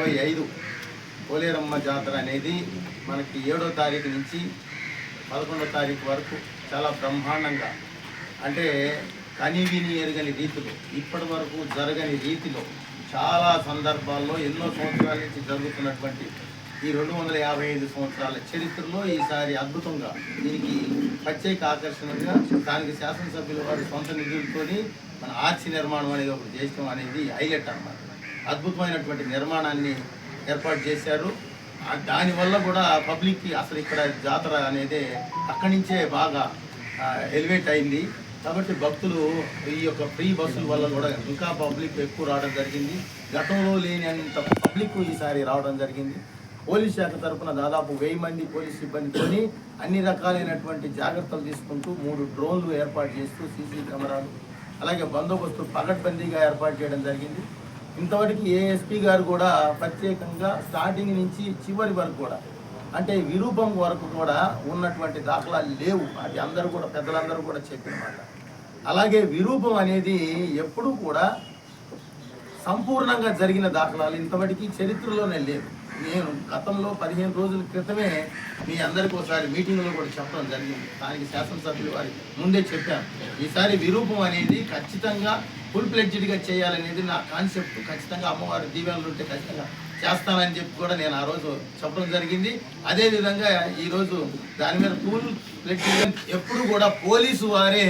ఇరవై ఐదు పోలేరమ్మ జాతర అనేది మనకి ఏడో తారీఖు నుంచి పదకొండో తారీఖు వరకు చాలా బ్రహ్మాండంగా అంటే కనివిని ఎరగని రీతిలో ఇప్పటి వరకు జరగని రీతిలో చాలా సందర్భాల్లో ఎన్నో సంవత్సరాల నుంచి జరుగుతున్నటువంటి ఈ రెండు వందల యాభై ఐదు సంవత్సరాల చరిత్రలో ఈసారి అద్భుతంగా దీనికి ప్రత్యేక ఆకర్షణగా దానికి శాసనసభ్యుల వారి సొంత నిధులతోని మన ఆర్చి నిర్మాణం అనేది ఒకటి చేయడం అనేది హైలైట్ అన్నమాట. అద్భుతమైనటువంటి నిర్మాణాన్ని ఏర్పాటు చేశారు. దానివల్ల కూడా పబ్లిక్కి అసలు ఇక్కడ జాతర అనేది అక్కడి నుంచే బాగా ఎలివేట్ అయింది. కాబట్టి భక్తులు ఈ యొక్క ఫ్రీ బస్సుల వల్ల కూడా ఇంకా పబ్లిక్ ఎక్కువ రావడం జరిగింది. గతంలో లేని అంత పబ్లిక్ ఈసారి రావడం జరిగింది. పోలీస్ శాఖ తరఫున దాదాపు వెయ్యి మంది పోలీస్ సిబ్బందితోని అన్ని రకాలైనటువంటి జాగ్రత్తలు తీసుకుంటూ మూడు డ్రోన్లు ఏర్పాటు చేస్తూ సీసీ కెమెరాలు అలాగే బందోబస్తు పగడ్బందీగా ఏర్పాటు చేయడం జరిగింది. ఇంతవరకు ఏఎస్పీ గారు కూడా ప్రత్యేకంగా స్టార్టింగ్ నుంచి చివరి వరకు కూడా అంటే విరూపం వరకు కూడా ఉన్నటువంటి దాఖలాలు లేవు. అది అందరూ కూడా పెద్దలందరూ కూడా చెప్పినమాట అలాగే విరూపం అనేది ఎప్పుడూ కూడా సంపూర్ణంగా జరిగిన దాఖలాలు ఇంతవరకు చరిత్రలోనే లేవు. నేను గతంలో పదిహేను రోజుల క్రితమే మీ అందరికి ఒకసారి మీటింగ్లో కూడా చెప్పడం జరిగింది. దానికి శాసనసభ్యులు వారి ముందే చెప్పాను. ఈసారి విరూపం అనేది ఖచ్చితంగా ఫుల్ ప్లెడ్జ్డ్గా చేయాలనేది నా కాన్సెప్ట్. ఖచ్చితంగా అమ్మవారు దీవెనలు ఉంటే ఖచ్చితంగా చేస్తానని చెప్పి కూడా నేను ఆ రోజు చెప్పడం జరిగింది. అదేవిధంగా ఈరోజు దాని మీద ఫుల్ ప్లెడ్జ్గా ఎప్పుడు కూడా పోలీసు వారే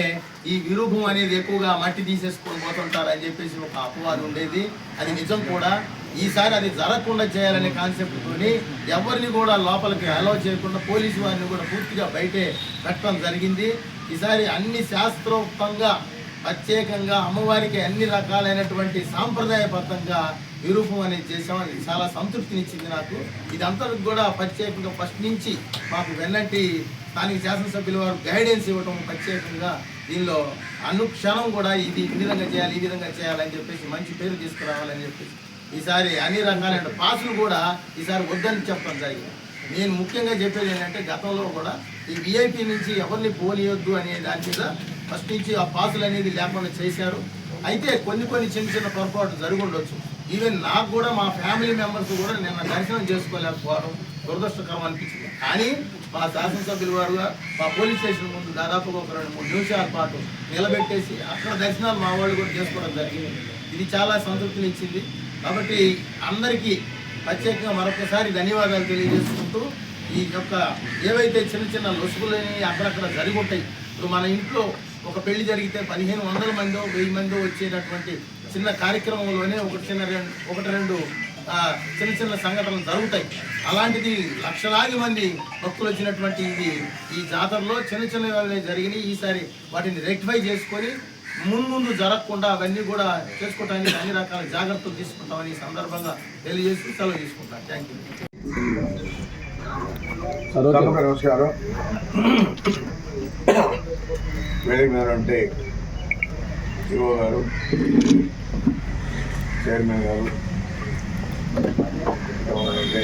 ఈ విరూపం అనేది ఎక్కువగా మట్టి తీసేసుకొని పోతుంటారని చెప్పేసి ఒక అపవాదం ఉండేది. అది నిజం కూడా. ఈసారి అది జరగకుండా చేయాలనే కాన్సెప్ట్తోని ఎవరిని కూడా లోపలికి అలౌ చేయకుండా పోలీసు వారిని కూడా పూర్తిగా బయటే పెట్టడం జరిగింది. ఈసారి అన్ని శాస్త్రోక్తంగా ప్రత్యేకంగా అమ్మవారికి అన్ని రకాలైనటువంటి సాంప్రదాయబద్ధంగా విరూపం అనేది చేసాం అది చాలా సంతృప్తినిచ్చింది నాకు. ఇదంతా కూడా ప్రత్యేకంగా ఫస్ట్ నుంచి మాకు వెన్నంటి స్థానిక శాసనసభ్యుల వారు గైడెన్స్ ఇవ్వడం ప్రత్యేకంగా దీనిలో అనుక్షణం కూడా ఇది ఈ విధంగా చేయాలి ఈ విధంగా చేయాలని చెప్పేసి మంచి పేరు తీసుకురావాలని చెప్పేసి ఈసారి అన్ని రకాలైన పాసులు కూడా ఈసారి వద్దని చెప్పడం జరిగింది. నేను ముఖ్యంగా చెప్పేది ఏంటంటే గతంలో కూడా ఈ విఐపి నుంచి ఎవరిని పోనీయొద్దు అనే దాని మీద ఫస్ట్ నుంచి ఆ పాసులు అనేది లేకుండా చేశారు. అయితే కొన్ని కొన్ని చిన్న చిన్న పొరపాటు జరిగి ఉండొచ్చు. ఈవెన్ నాకు కూడా మా ఫ్యామిలీ మెంబర్స్ కూడా నిన్న దర్శనం చేసుకోలేకపోవడం దురదృష్టకరం అనిపించింది. కానీ మా శాసనసభ్యుల వారు మా పోలీస్ స్టేషన్ ముందు దాదాపుగా ఒక రెండు మూడు నిమిషాల పాటు నిలబెట్టేసి అక్కడ దర్శనాలు మా వాళ్ళు కూడా చేసుకోవడం జరిగింది. ఇది చాలా సంతృప్తినిచ్చింది కాబట్టి అందరికీ ప్రత్యేకంగా మరొకసారి ధన్యవాదాలు తెలియజేసుకుంటూ ఈ యొక్క ఏవైతే చిన్న చిన్న లొసుగులని అక్కడక్కడ జరిగి ఉంటాయి. ఇప్పుడు మన ఇంట్లో ఒక పెళ్ళి జరిగితే పదిహేను వందల మందో వెయ్యి మందో వచ్చేటటువంటి చిన్న కార్యక్రమంలోనే ఒక చిన్న రెండు ఒకటి రెండు ఆ, చిన్న చిన్న సంఘటనలు జరుగుతాయి. అలాంటిది లక్షలాది మంది భక్తులు వచ్చినటువంటి ఇది ఈ జాతరలో చిన్న చిన్న జరిగినాయి. ఈసారి వాటిని రెక్టిఫై చేసుకొని మున్ముందు జరగకుండా అవన్నీ కూడా చేసుకోవడానికి అన్ని రకాల జాగ్రత్తలు తీసుకుంటామని ఈ సందర్భంగా తెలియజేసి సెలవు తీసుకుంటాను. Thank you. నమస్కారం. వేదిక మీద ఉంటే ఈఓ గారు చైర్మన్ గారు అంటే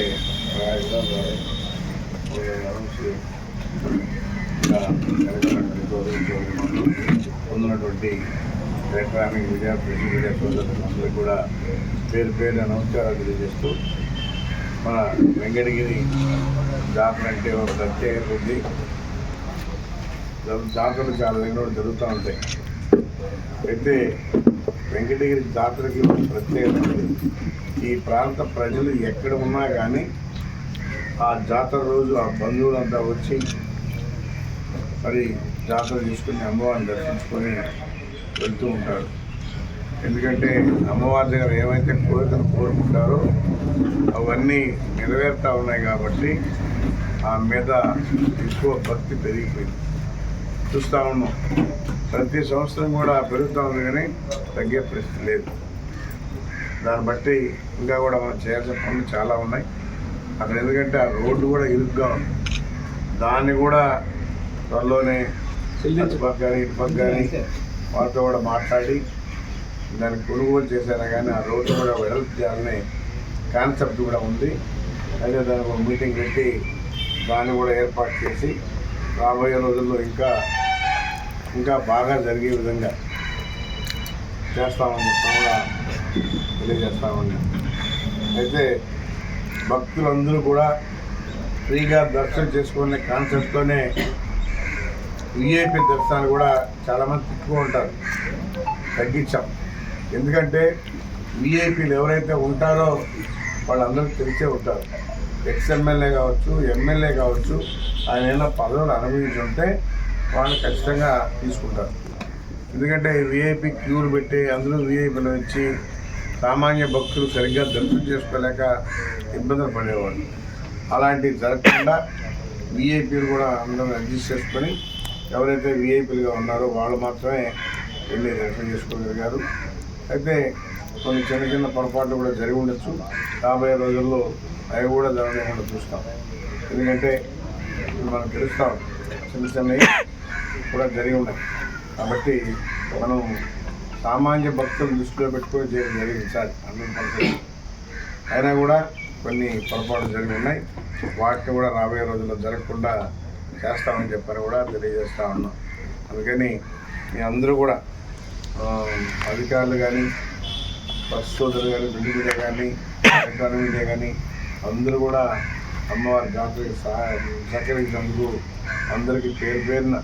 రాజధాని గారు పొందినటువంటి ఎలక్ట్రానిక్ మీడియా ప్రింట్ మీడియా సోదరులందరికీ కూడా పేరు పేరు నమస్కారాలు తెలియజేస్తూ మన వెంకటగిరి జాతర అంటే ఒక ప్రత్యేకత ఉంది జాతరలు చాలా దగ్గర జరుగుతూ ఉంటాయి. అయితే వెంకటగిరి జాతరకి ప్రత్యేకత ఈ ప్రాంత ప్రజలు ఎక్కడ ఉన్నా కానీ ఆ జాతర రోజు ఆ బంధువులంతా వచ్చి మరి జాతర తీసుకుని అమ్మవారిని దర్శించుకొని వెళ్తూ ఉంటారు. ఎందుకంటే అమ్మవారి దగ్గర ఏమైతే కోరికలు కోరుకుంటారో అవన్నీ నెరవేరుతూ ఉన్నాయి కాబట్టి ఆ మీద ఎక్కువ భక్తి పెరిగిపోయింది. చూస్తూ ఉన్నాం. ప్రతి సంవత్సరం కూడా పెరుగుతూ ఉంది కానీ తగ్గే పరిస్థితి లేదు. దాన్ని బట్టి ఇంకా కూడా మనం చేయాల్సిన పనులు చాలా ఉన్నాయి. అక్కడ ఎందుకంటే ఆ రోడ్డు కూడా ఇరుగ్గా ఉంది. దాన్ని కూడా త్వరలోనే పక్క కానీ ఇటు పక్క కానీ వాళ్ళతో కూడా మాట్లాడి దాన్ని కొనుగోలు చేశారా కానీ ఆ రోడ్డు కూడా వెడల్పు చేయాలనే కాన్సెప్ట్ కూడా ఉంది. అయితే దానికి ఒక మీటింగ్ పెట్టి దాన్ని కూడా ఏర్పాటు చేసి రాబోయే రోజుల్లో ఇంకా ఇంకా బాగా జరిగే విధంగా చేస్తామని కూడా తెలియజేస్తామని. అయితే భక్తులందరూ కూడా ఫ్రీగా దర్శనం చేసుకునే కాన్సెప్ట్తోనే విఐపి దర్శనాలు కూడా చాలామంది తిట్టుకుంటూ ఉంటారు. తగ్గించాం. ఎందుకంటే విఐపీలు ఎవరైతే ఉంటారో వాళ్ళందరూ తెలిసే ఉంటారు. ఎక్స్ ఎమ్మెల్యే కావచ్చు ఎమ్మెల్యే కావచ్చు ఆయన ఏమైనా పదవులు అనుభవించి ఉంటే వాళ్ళు ఖచ్చితంగా తీసుకుంటారు. ఎందుకంటే విఐపి క్యూలు పెట్టి అందులో విఐపీలు వచ్చి సామాన్య భక్తులు సరిగ్గా దర్శనం చేసుకోలేక ఇబ్బందులు పడేవాళ్ళు. అలాంటివి జరగకుండా విఐపీలు కూడా అందరూ అడ్జస్ట్ చేసుకొని ఎవరైతే విఐపీలుగా ఉన్నారో వాళ్ళు మాత్రమే వెళ్ళి దర్శనం చేసుకోగలిగారు. అయితే కొన్ని చిన్న చిన్న పొరపాట్లు కూడా జరిగి ఉండొచ్చు. రాబోయే రోజుల్లో అవి కూడా జరగకుండా చూస్తాం. ఎందుకంటే మనం తెలుస్తాం చిన్న చిన్నవి కూడా జరిగి ఉన్నాయి. కాబట్టి మనం సామాన్య భక్తులు దృష్టిలో పెట్టుకొని చేయడం జరిగింది సార్. Hundred percent. అయినా కూడా కొన్ని పొరపాట్లు జరిగి ఉన్నాయి. వాటిని కూడా రాబోయే రోజుల్లో జరగకుండా చేస్తామని చెప్పారు కూడా తెలియజేస్తా ఉన్నాం. అందుకని మీ అందరూ కూడా అధికారులు కానీ బస్ సోదరులు కానీ ప్రింట్ మీడియా కానీ ఎలక్ట్రానిక్ మీడియా కానీ అందరూ కూడా అమ్మవారి జాతరకి సహకరించినందుకు అందరికీ పేరు పేరున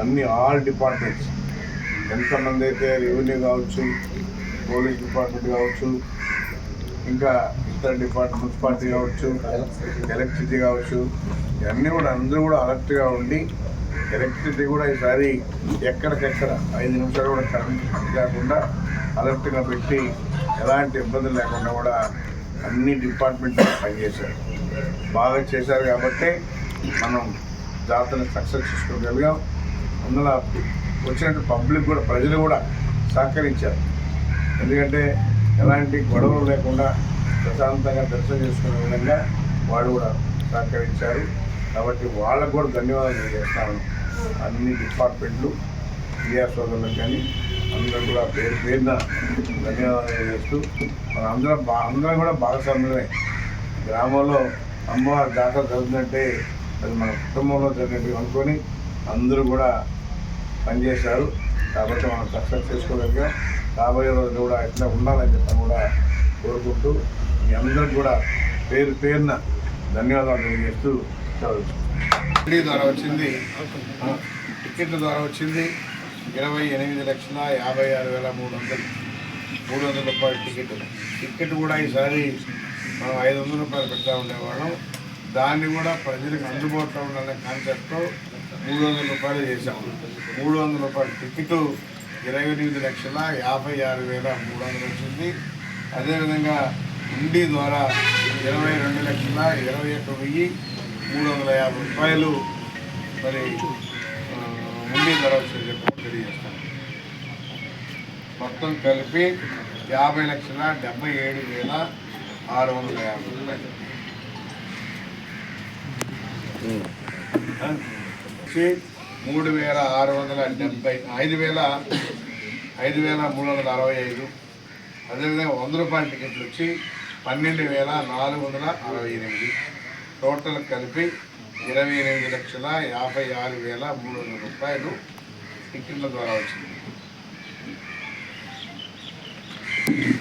అన్ని ఆల్ డిపార్ట్మెంట్స్ ఎంతమంది అయితే రెవెన్యూ కావచ్చు పోలీస్ డిపార్ట్మెంట్ కావచ్చు ఇంకా ఇతర డిపార్ట్మెంట్ మున్సిపాలిటీ కావచ్చు ఎలక్ట్రిసిటీ కావచ్చు ఇవన్నీ కూడా అందరూ కూడా అలర్ట్గా ఉండి ఎలక్ట్రిసిటీ కూడా ఈసారి ఎక్కడికెక్కడ ఐదు నిమిషాలు కూడా కరెంట్ కాకుండా అలర్ట్గా పెట్టి ఎలాంటి ఇబ్బందులు లేకుండా కూడా అన్ని డిపార్ట్మెంట్లు పనిచేశారు. బాగా చేశారు కాబట్టి మనం జాతరని సక్సెస్ చేసుకోగలిగాం. అందులో వచ్చినట్టు పబ్లిక్ కూడా ప్రజలు కూడా సహకరించారు. ఎందుకంటే ఎలాంటి గొడవలు లేకుండా ప్రశాంతంగా దర్శనం చేసుకునే విధంగా వాళ్ళు కూడా సహకరించారు. కాబట్టి వాళ్ళకు కూడా ధన్యవాదాలు తెలియజేస్తాను. అన్ని డిపార్ట్మెంట్లు క్రియా సోదరులకు కానీ అందరూ కూడా పేరు పేరున ధన్యవాదాలు చేస్తూ మన అందరం బా అందరం కూడా భాగస్వామ్యమే గ్రామంలో అమ్మవారి జాతర జరుగుతుందంటే అది మన కుటుంబంలో జరిగినట్టు అనుకొని అందరూ కూడా పనిచేశారు. కాబట్టి మనం సక్సెస్ చేసుకోగలిగాం. రాబోయే రోజులు కూడా ఎట్లా ఉండాలని చెప్పి కూడా కోరుకుంటూ మీ అందరికి కూడా పేరు పేరున ధన్యవాదాలు తెలియజేస్తూ ద్వారా వచ్చింది. టికెట్ టికెట్ల ద్వారా వచ్చింది. ఇరవై ఎనిమిది లక్షల యాభై ఆరు వేల మూడు వందలు. మూడు వందల రూపాయల టికెట్. టికెట్ కూడా ఈసారి మనం ఐదు వందల రూపాయలు పెడతా ఉండేవాళ్ళం. దాన్ని కూడా ప్రజలకు అందుబాటులో ఉండాలనే కాన్సెప్ట్తో మూడు వందల రూపాయలు చేశాము మూడు వందల రూపాయల టికెట్ ఇరవై ఎనిమిది లక్షల యాభై ఆరు వేల మూడు వందలు వచ్చింది. అదేవిధంగా ఉండి ద్వారా ఇరవై రెండు లక్షల ఇరవై ఒక్క వెయ్యి మూడు వందల యాభై రూపాయలు మరి ఉండి ధర వచ్చింది. మొత్తం కలిపి యాభై లక్షల డెబ్బై ఏడు వేల ఆరు వందల యాభై రూపాయలు. వచ్చి మూడు వేల ఆరు వందల డెబ్బై ఐదు వేల ఐదు వేల మూడు వందల అరవై ఐదు. అదేవిధంగా వంద రూపాయల టికెట్లు వచ్చి పన్నెండు వేల నాలుగు వందల అరవై ఎనిమిది. టోటల్ కలిపి ఇరవై ఎనిమిది లక్షల యాభై ఆరు వేల మూడు వందల రూపాయలు టికెట్ల ద్వారా వచ్చింది. Thank you.